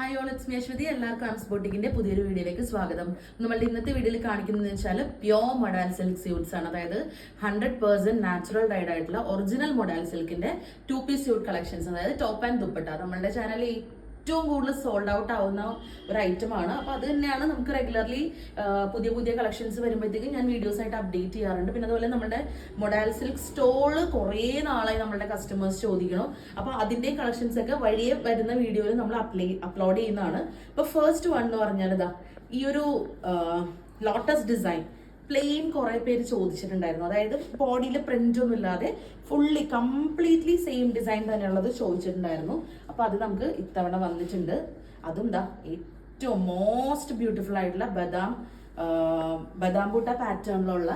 Hi all it's മേശ്വതി എല്ലാവർക്കും arms ബോട്ടിക്കിന്റെ പുതിയൊരു വീഡിയോയിലേക്ക് സ്വാഗതം. നമ്മളുടെ ഇന്നത്തെ വീഡിയോയിൽ കാണിക്കുന്നത് വെച്ചാൽ പ്യോർ മൊഡാൽ സിൽക്ക് സ്യൂട്ട്സ് ആണ്. അതായത് ഹൺഡ്രഡ് പേഴ്സെന്റ് നാച്ചുറൽ ഡൈഡ് ആയിട്ടുള്ള ഒറിജിനൽ മൊഡാൽ സിൽക്കിന്റെ ടു പീസ് സ്യൂട്ട് കളക്ഷൻസ് അതായത് ടോപ്പ് ആൻഡ് ദുപ്പട്ട നമ്മളുടെ ചാനലിൽ ഏറ്റവും കൂടുതൽ സോൾഡ് ഔട്ട് ആവുന്ന ഒരു ഐറ്റം ആണ്. അപ്പോൾ അത് തന്നെയാണ് നമുക്ക് റെഗുലർലി പുതിയ പുതിയ കളക്ഷൻസ് വരുമ്പോഴത്തേക്കും ഞാൻ വീഡിയോസ് ആയിട്ട് അപ്ഡേറ്റ് ചെയ്യാറുണ്ട്. പിന്നെ അതുപോലെ നമ്മുടെ മൊഡാൽ സിൽക്ക് സ്റ്റോൾ കുറേ നാളായി നമ്മുടെ കസ്റ്റമേഴ്സ് ചോദിക്കണം അപ്പോൾ അതിന്റെ കളക്ഷൻസ് ഒക്കെ വഴിയെ വരുന്ന വീഡിയോയിൽ നമ്മൾ അപ്ലേ അപ്ലോഡ് ചെയ്യുന്നതാണ്. ഇപ്പോൾ ഫസ്റ്റ് വൺ എന്ന് പറഞ്ഞാൽ ഇതാ ഈ ഒരു ലോട്ടസ് ഡിസൈൻ പ്ലെയിൻ കുറെ പേര് ചോദിച്ചിട്ടുണ്ടായിരുന്നു. അതായത് ബോഡിയിൽ പ്രിന്റ് ഒന്നും ഇല്ലാതെ ഫുള്ളി കംപ്ലീറ്റ്ലി സെയിം ഡിസൈൻ തന്നെയുള്ളത് ചോദിച്ചിട്ടുണ്ടായിരുന്നു. അപ്പൊ അത് നമുക്ക് ഇത്തവണ വന്നിട്ടുണ്ട്. അതും ദാ ഏറ്റവും മോസ്റ്റ് ബ്യൂട്ടിഫുൾ ആയിട്ടുള്ള ബദാം ബദാം ബൂട്ട പാറ്റേണിലുള്ള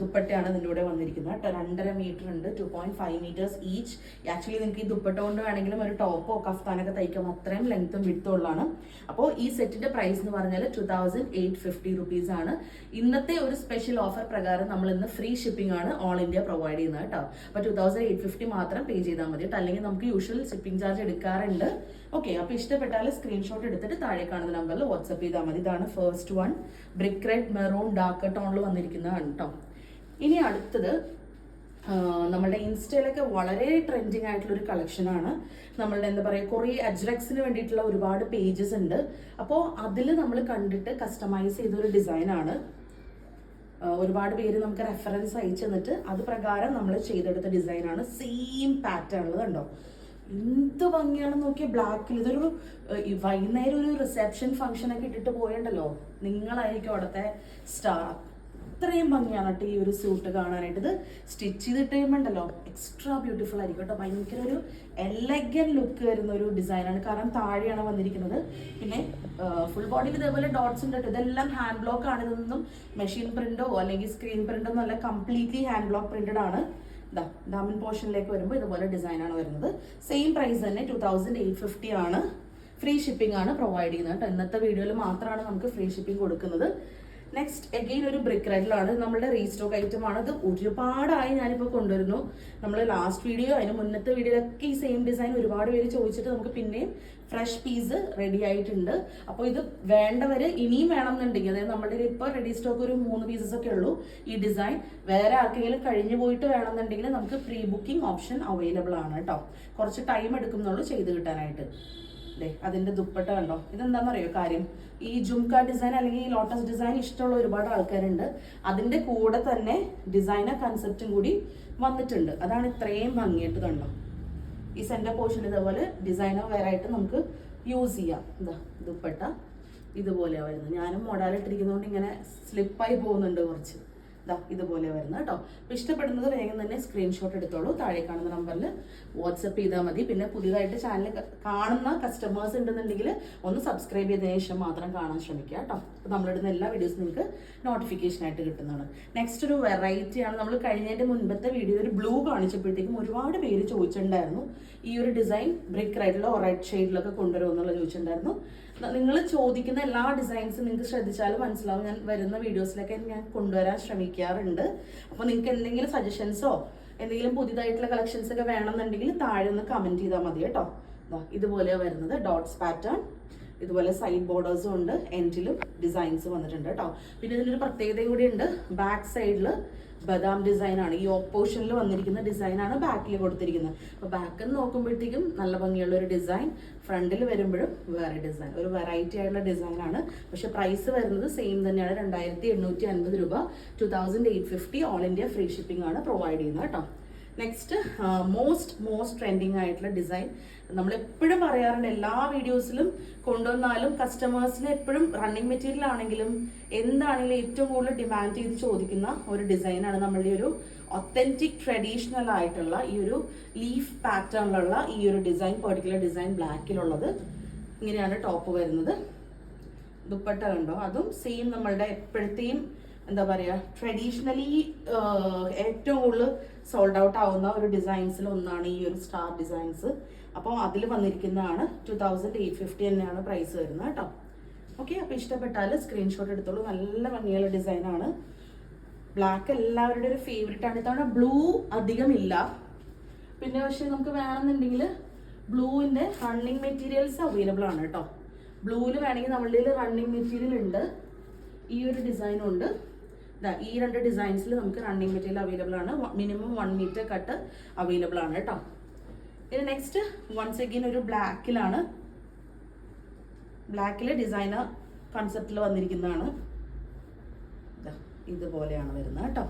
ദുപ്പട്ടയാണ് ഇതിന്റെ കൂടെ വന്നിരിക്കുന്നത് കേട്ടോ. രണ്ടര മീറ്റർ ഉണ്ട് two point five metres each actually നിങ്ങൾക്ക് ഈ ദുപ്പട്ട കൊണ്ട് വേണമെങ്കിലും ഒരു ടോപ്പോ കഫ്താനൊക്കെ തയ്ക്കാം. അത്രയും ലെങ്ത്തും വിടുത്തും ഉള്ളതാണ്. അപ്പോൾ ഈ സെറ്റിന്റെ പ്രൈസ് എന്ന് പറഞ്ഞാൽ two thousand eight fifty rupees ആണ്. ഇന്നത്തെ ഒരു സ്പെഷ്യൽ ഓഫർ പ്രകാരം നമ്മൾ ഇന്ന് ഫ്രീ ഷിപ്പിംഗ് ആണ് ഓൾ ഇന്ത്യ പ്രൊവൈഡ് ചെയ്യുന്നത് കേട്ടോ. അപ്പോൾ ടു തൗസൻഡ് എയ്റ്റ് ഫിഫ്റ്റി മാത്രം പേ ചെയ്താൽ മതി കേട്ടോ. അല്ലെങ്കിൽ നമുക്ക് യൂഷ്വൽ ഷിപ്പിംഗ് ചാർജ് എടുക്കാറുണ്ട്. ഓക്കെ അപ്പോൾ ഇഷ്ടപ്പെട്ടാൽ സ്ക്രീൻഷോട്ട് എടുത്തിട്ട് താഴെ കാണുന്ന നമ്പറിൽ വാട്സപ്പ് ചെയ്താൽ മതി. ഇതാണ് first one brick red maroon dark ടോണിൽ വന്നിരിക്കുന്നതാണ് കേട്ടോ ഇനി അടുത്തത് നമ്മുടെ ഇൻസ്റ്റയിലൊക്കെ വളരെ ട്രെൻഡിങ് ആയിട്ടുള്ള ഒരു കളക്ഷനാണ് നമ്മളുടെ എന്താ പറയുക കുറേ അജ്രക്സിന് വേണ്ടിയിട്ടുള്ള ഒരുപാട് പേജസ് ഉണ്ട്. അപ്പോൾ അതിൽ നമ്മൾ കണ്ടിട്ട് കസ്റ്റമൈസ് ചെയ്തൊരു ഡിസൈനാണ് ഒരുപാട് പേര് നമുക്ക് റെഫറൻസ് അയച്ചു തന്നിട്ട് അത് പ്രകാരം നമ്മൾ ചെയ്തെടുത്ത ഡിസൈനാണ് സെയിം പാറ്റേൺ ഉള്ളത് കണ്ടോ? എന്ത് ഭംഗിയാണെന്ന് നോക്കിയ ബ്ലാക്കിൽ ഇതൊരു വൈകുന്നേരം ഒരു റിസപ്ഷൻ ഫംഗ്ഷൻ ഒക്കെ ഇട്ടിട്ട് പോയണ്ടല്ലോ? നിങ്ങളായിരിക്കും അവിടുത്തെ സ്റ്റാർ അത്രയും ഭംഗിയാണ് കേട്ടോ ഈ ഒരു സ്യൂട്ട് കാണാനായിട്ട്. ഇത് സ്റ്റിച്ച് ചെയ്തിട്ട് കഴിയുമ്പോണ്ടല്ലോ എക്സ്ട്രാ ബ്യൂട്ടിഫുൾ ആയിരിക്കും കേട്ടോ. ഭയങ്കര ഒരു എലഗൻ ലുക്ക് വരുന്ന ഒരു ഡിസൈനാണ് കാരണം താഴെയാണ് വന്നിരിക്കുന്നത്. പിന്നെ ഫുൾ ബോഡിയിൽ ഇതേപോലെ ഡോട്ട്സ് ഉണ്ട് കേട്ടോ. ഇതെല്ലാം ഹാൻഡ് ബ്ലോക്ക് ആണ്. ഇതൊന്നും മെഷീൻ പ്രിന്റോ അല്ലെങ്കിൽ സ്ക്രീൻ പ്രിന്റോ എന്നല്ല കംപ്ലീറ്റ്ലി ഹാൻഡ് ബ്ലോക്ക് പ്രിന്റഡ് ആണ്. ഇതാ ഡാമൻ പോർഷനിലേക്ക് വരുമ്പോൾ ഇതുപോലെ ഡിസൈനാണ് വരുന്നത്. സെയിം പ്രൈസ് തന്നെ ടു തൗസൻഡ് എയ്റ്റ് ഫിഫ്റ്റി ആണ്. ഫ്രീ ഷിപ്പിംഗ് ആണ് പ്രൊവൈഡ് ചെയ്യുന്നത് കേട്ടോ. ഇന്നത്തെ വീഡിയോയിൽ മാത്രമാണ് നമുക്ക് ഫ്രീ ഷിപ്പിംഗ് കൊടുക്കുന്നത്. നെക്സ്റ്റ് എഗെയിൻ ഒരു ബ്രിക്ക് റെഡിലാണ് നമ്മുടെ റീസ്റ്റോക്ക് ഐറ്റം ആണ്. ഇത് ഒരുപാടായി ഞാനിപ്പോൾ കൊണ്ടുവരുന്നു. നമ്മൾ ലാസ്റ്റ് വീഡിയോ അതിന് മുന്നത്തെ വീഡിയോയിലൊക്കെ ഈ സെയിം ഡിസൈൻ ഒരുപാട് പേര് ചോദിച്ചിട്ട് നമുക്ക് പിന്നെയും ഫ്രഷ് പീസ് റെഡി ആയിട്ടുണ്ട്. അപ്പോൾ ഇത് വേണ്ടവർ ഇനിയും വേണമെന്നുണ്ടെങ്കിൽ അതായത് നമ്മുടെ ഇപ്പോൾ റെഡി സ്റ്റോക്ക് ഒരു മൂന്ന് പീസസ് ഒക്കെ ഉള്ളൂ ഈ ഡിസൈൻ വേറെ ആർക്കെങ്കിലും കഴിഞ്ഞു പോയിട്ട് വേണമെന്നുണ്ടെങ്കിൽ നമുക്ക് പ്രീ ബുക്കിംഗ് ഓപ്ഷൻ അവൈലബിൾ ആണ് കേട്ടോ. കുറച്ച് ടൈം എടുക്കുന്നുള്ളൂ ചെയ്ത് കിട്ടാനായിട്ട്. ദേ അതിന്റെ ദുപ്പട്ട കണ്ടോ? ഇതെന്താണെന്നറിയോ കാര്യം? ഈ ജുംക ഡിസൈൻ അല്ലെങ്കിൽ ഈ ലോട്ടസ് ഡിസൈൻ ഇഷ്ടമുള്ള ഒരുപാട് ആൾക്കാരുണ്ട്. അതിന്റെ കൂടെ തന്നെ ഡിസൈനർ കൺസെപ്റ്റും കൂടി വന്നിട്ടുണ്ട്. അതാണ് ഇത്രയും ഭംഗിയായിട്ട് കണ്ടോ? ഈ സെന്റർ പോർഷൻ ഇതേപോലെ ഡിസൈനർ വെയർ ആയിട്ട് നമുക്ക് യൂസ് ചെയ്യാം. ഇതാ ദുപ്പട്ട. ഇതുപോലെയാണ് വരുന്നത്. ഞാനും മോഡാലിട്ടിരിക്കുന്നതുകൊണ്ട് ഇങ്ങനെ സ്ലിപ്പായി പോകുന്നുണ്ട് കുറച്ച്. ഇതുപോലെ വരുന്നത് കേട്ടോ. അപ്പോൾ ഇഷ്ടപ്പെടുന്നത് വേഗം തന്നെ സ്ക്രീൻഷോട്ട് എടുത്തോളൂ. താഴെ കാണുന്ന നമ്പറിൽ വാട്സപ്പ് ചെയ്താൽ മതി. പിന്നെ പുതിയതായിട്ട് ചാനൽ കാണുന്ന കസ്റ്റമേഴ്സ് ഉണ്ടെന്നുണ്ടെങ്കിൽ ഒന്ന് സബ്സ്ക്രൈബ് ചെയ്തതിനു ശേഷം മാത്രം കാണാൻ ശ്രമിക്കുക കേട്ടോ. അപ്പോൾ നമ്മളിടുന്ന എല്ലാ വീഡിയോസും നിങ്ങൾക്ക് നോട്ടിഫിക്കേഷൻ ആയിട്ട് കിട്ടുന്നതാണ്. നെക്സ്റ്റ് ഒരു വെറൈറ്റി ആണ്. നമ്മൾ കഴിഞ്ഞതിന്റെ മുൻപത്തെ വീഡിയോ ഒരു ബ്ലൂ കാണിച്ചപ്പോഴത്തേക്കും ഒരുപാട് പേര് ചോദിച്ചിട്ടുണ്ടായിരുന്നു. ഈ ഒരു ഡിസൈൻ ബ്രിക്ക് റെഡിലോ റെഡ് ഷെയ്ഡിലൊക്കെ കൊണ്ടുവരുമോ എന്നുള്ള ചോദിച്ചിട്ടുണ്ടായിരുന്നു. നിങ്ങൾ ചോദിക്കുന്ന എല്ലാ ഡിസൈൻസും നിങ്ങൾക്ക് ശ്രദ്ധിച്ചാൽ മനസ്സിലാവും. ഞാൻ വരുന്ന വീഡിയോസിലൊക്കെ ഞാൻ കൊണ്ടുവരാൻ ശ്രമിക്കാറുണ്ട്. അപ്പോൾ നിങ്ങൾക്ക് എന്തെങ്കിലും സജഷൻസോ എന്തെങ്കിലും പുതിയതായിട്ടുള്ള കളക്ഷൻസ് ഒക്കെ വേണമെന്നുണ്ടെങ്കിൽ താഴെ ഒന്ന് കമന്റ് ചെയ്താൽ മതി കേട്ടോ. ദാ ഇതുപോലെയാണ് വരുന്നത്. ഡോട്ട്സ് പാറ്റേൺ ഇതുപോലെ സൈഡ് ബോർഡേഴ്സും ഉണ്ട്. എൻഡിലും ഡിസൈൻസ് വന്നിട്ടുണ്ട് കേട്ടോ. പിന്നെ ഇതിനൊരു പ്രത്യേകത കൂടി ഉണ്ട്. ബാക്ക് സൈഡിൽ ബദാം ഡിസൈൻ ആണ് ഈ ഓപ്പോഷനിൽ വന്നിരിക്കുന്ന ഡിസൈൻ ആണ് ബാക്കിൽ കൊടുത്തിരിക്കുന്നത്. അപ്പോൾ ബാക്കിൽ നോക്കുമ്പോഴത്തേക്കും നല്ല ഭംഗിയുള്ള ഒരു ഡിസൈൻ ഫ്രണ്ടിൽ വരുമ്പോഴും വേറെ ഡിസൈൻ. ഒരു വെറൈറ്റി ആയിട്ടുള്ള ഡിസൈൻ ആണ്. പക്ഷെ പ്രൈസ് വരുന്നത് സെയിം തന്നെയാണ് രണ്ടായിരത്തി എണ്ണൂറ്റി അൻപത് രൂപ. Two thousand eight fifty all India free shipping ആണ് പ്രൊവൈഡ് ചെയ്യുന്നത് കേട്ടോ. നെക്സ്റ്റ് മോസ്റ്റ് മോസ്റ്റ് ട്രെൻഡിങ് ആയിട്ടുള്ള ഡിസൈൻ നമ്മൾ എപ്പോഴും പറയാറുണ്ട് എല്ലാ വീഡിയോസിലും കൊണ്ടുവന്നാലും കസ്റ്റമേഴ്സിന് എപ്പോഴും റണ്ണിങ് മെറ്റീരിയൽ ആണെങ്കിലും എന്താണെങ്കിലും ഏറ്റവും കൂടുതൽ ഡിമാൻഡ് ചെയ്ത് ചോദിക്കുന്ന ഒരു ഡിസൈനാണ് നമ്മളുടെ ഒരു ഒത്തന്റിക് ട്രഡീഷണൽ ആയിട്ടുള്ള ഈ ഒരു ലീഫ് പാറ്റേണിലുള്ള ഈ ഒരു ഡിസൈൻ പെർട്ടിക്കുലർ ഡിസൈൻ ബ്ലാക്കിലുള്ളത് ഇങ്ങനെയാണ് ടോപ്പ് വരുന്നത്. ദുപ്പട്ട കണ്ടോ? അതും സെയിം നമ്മളുടെ എപ്പോഴത്തെയും എന്താ പറയുക ട്രഡീഷണലി ഏറ്റവും കൂടുതൽ സോൾഡ് ഔട്ട് ആവുന്ന ഒരു ഡിസൈൻസിൽ ഒന്നാണ് ഈ ഒരു സ്റ്റാർ ഡിസൈൻസ് അപ്പോൾ അതിൽ വന്നിരിക്കുന്നതാണ് ടു തൗസൻഡ് എയ്റ്റ് ഫിഫ്റ്റി തന്നെയാണ് പ്രൈസ് വരുന്നത് കേട്ടോ. ഓക്കെ അപ്പോൾ ഇഷ്ടപ്പെട്ടാൽ സ്ക്രീൻഷോട്ട് എടുത്തോളൂ. നല്ല ഭംഗിയുള്ള ഡിസൈനാണ് ബ്ലാക്ക് എല്ലാവരുടെ ഒരു ഫേവറേറ്റ് ആണ്. ഇത്തവണ ബ്ലൂ അധികം ഇല്ല. പിന്നെ പക്ഷേ നമുക്ക് വേണമെന്നുണ്ടെങ്കിൽ ബ്ലൂവിന്റെ റണ്ണിങ് മെറ്റീരിയൽസ് അവൈലബിൾ ആണ് കേട്ടോ. ബ്ലൂവിൽ വേണമെങ്കിൽ നമ്മളുടെ റണ്ണിങ് മെറ്റീരിയൽ ഉണ്ട്. ഈ ഒരു ഡിസൈനും ഉണ്ട്. ദാ ഈ രണ്ട് ഡിസൈൻസിൽ നമുക്ക് റണ്ണിങ് മെറ്റീരിയൽ അവൈലബിൾ ആണ്. Minimum one metre cut available ആണ് കേട്ടോ ഇനി നെക്സ്റ്റ് വൺസ് അഗെയിൻ ഒരു ബ്ലാക്കിലാണ് ബ്ലാക്കിൽ ഡിസൈനർ കൺസെപ്റ്റിൽ വന്നിരിക്കുന്നതാണ്. ഇതുപോലെയാണ് വരുന്നത് കേട്ടോ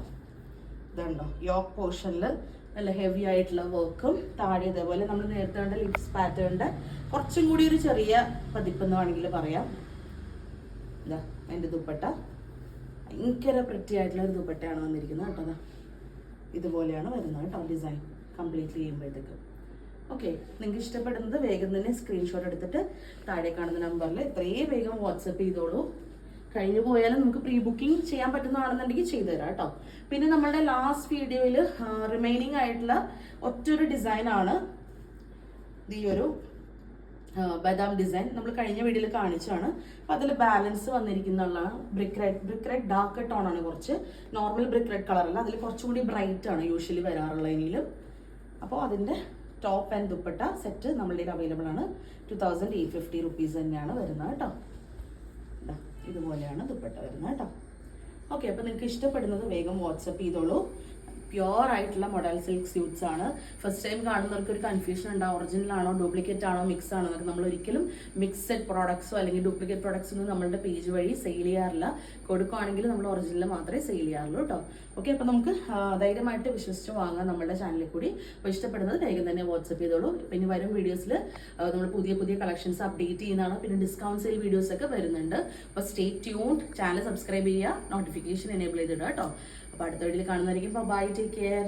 ഇതുണ്ടോ? യോക്ക് പോർഷനിൽ നല്ല ഹെവി ആയിട്ടുള്ള വർക്കും താഴെ ഇതേപോലെ നമ്മൾ നേരത്തെ കണ്ട ലിപ്സ് പാറ്റേണിന്റെ കുറച്ചും കൂടി ഒരു ചെറിയ പതിപ്പ് എന്ന് വേണമെങ്കിൽ പറയാം. ഇതാ എന്റെ ദുപ്പട്ട. ഭയങ്കര പ്രിറ്റി ആയിട്ടുള്ള ഒരു ദുപ്പട്ടയാണ് വന്നിരിക്കുന്നത് കേട്ടോ ഇതുപോലെയാണ് വരുന്നത് കേട്ടോ ഡിസൈൻ കംപ്ലീറ്റ്ലി ചെയ്യുമ്പോഴത്തേക്ക്. ഓക്കെ നിങ്ങൾക്ക് ഇഷ്ടപ്പെടുന്നത് വേഗം തന്നെ സ്ക്രീൻഷോട്ട് എടുത്തിട്ട് താഴെ കാണുന്ന നമ്പറിൽ എത്രയും വേഗം വാട്സപ്പ് ചെയ്തോളൂ. കഴിഞ്ഞു പോയാലും നമുക്ക് പ്രീ ബുക്കിംഗ് ചെയ്യാൻ പറ്റുന്നതാണെന്നുണ്ടെങ്കിൽ ചെയ്തു തരാം കേട്ടോ. പിന്നെ നമ്മളുടെ ലാസ്റ്റ് വീഡിയോയിൽ റിമൈനിങ് ആയിട്ടുള്ള ഒറ്റൊരു ഡിസൈനാണ് ഈ ഒരു ബദാം ഡിസൈൻ നമ്മൾ കഴിഞ്ഞ വീഡിയോയിൽ കാണിച്ചാണ് അപ്പം അതിൽ balance വന്നിരിക്കുന്നതാണ് brick red brick red dark ആണ് കുറച്ച്. നോർമൽ ബ്രിക്ക് റെഡ് കളറല്ല അതിൽ കുറച്ചും കൂടി ബ്രൈറ്റ് ആണ് യൂഷ്വലി വരാറുള്ളതിലും അപ്പോൾ അതിന്റെ ടോപ്പ് ആൻഡ് ദുപ്പട്ട സെറ്റ് നമ്മളുടെ കയ്യിൽ അവൈലബിൾ ആണ്. Two thousand eight fifty rupees തന്നെയാണ് വരുന്നത് കേട്ടോ. ഇതുപോലെയാണ് ദുപ്പട്ട വരുന്നത് കേട്ടോ. ഓക്കെ അപ്പോൾ നിങ്ങൾക്ക് ഇഷ്ടപ്പെടുന്നത് വേഗം വാട്സപ്പ് ചെയ്തോളൂ. പ്യുവർ ആയിട്ടുള്ള മൊഡൽ സിൽക്ക് സ്യൂട്ട്സ് ആണ്. ഫസ്റ്റ് ടൈം കാണുന്നവർക്ക് ഒരു കൺഫ്യൂഷൻ ഉണ്ടാവും ഒറിജിനൽ ആണോ ഡ്യൂപ്ലിക്കേറ്റ് ആണോ മിക്സ് ആണോ എന്നൊക്കെ. നമ്മൾ ഒരിക്കലും മിക്സഡ് പ്രോഡക്ട്സോ അല്ലെങ്കിൽ ഡ്യൂപ്ലിക്കേറ്റ് പ്രോഡക്ട്സ് ഒന്നും നമ്മളുടെ പേജ് വഴി സെയിൽ ചെയ്യാറില്ല. കൊടുക്കുകയാണെങ്കിൽ നമ്മൾ ഒറിജിനൽ മാത്രമേ സെയിൽ ചെയ്യാറുള്ളൂ കേട്ടോ ഓക്കെ അപ്പോൾ നമുക്ക് ധൈര്യമായിട്ട് വിശ്വസിച്ച് വാങ്ങാം നമ്മുടെ ചാനലിൽ കൂടി. അപ്പോൾ ഇഷ്ടപ്പെടുന്നത് വേഗം തന്നെ വാട്സപ്പ് ചെയ്തോളൂ. പിന്നെ വരും വീഡിയോസിൽ നമ്മൾ പുതിയ പുതിയ കളക്ഷൻസ് അപ്ഡേറ്റ് ചെയ്യുന്നതാണ്. പിന്നെ ഡിസ്കൗണ്ട് സെയിൽ വീഡിയോസ് ഒക്കെ വരുന്നുണ്ട്. അപ്പോൾ സ്റ്റേ ട്യൂൺ ചാനൽ സബ്സ്ക്രൈബ് ചെയ്യുക നോട്ടിഫിക്കേഷൻ എനേബിൾ ചെയ്തിടുക കേട്ടോ അപ്പോൾ അടുത്ത വീട്ടിൽ കാണുന്നതായിരിക്കും. Bye take care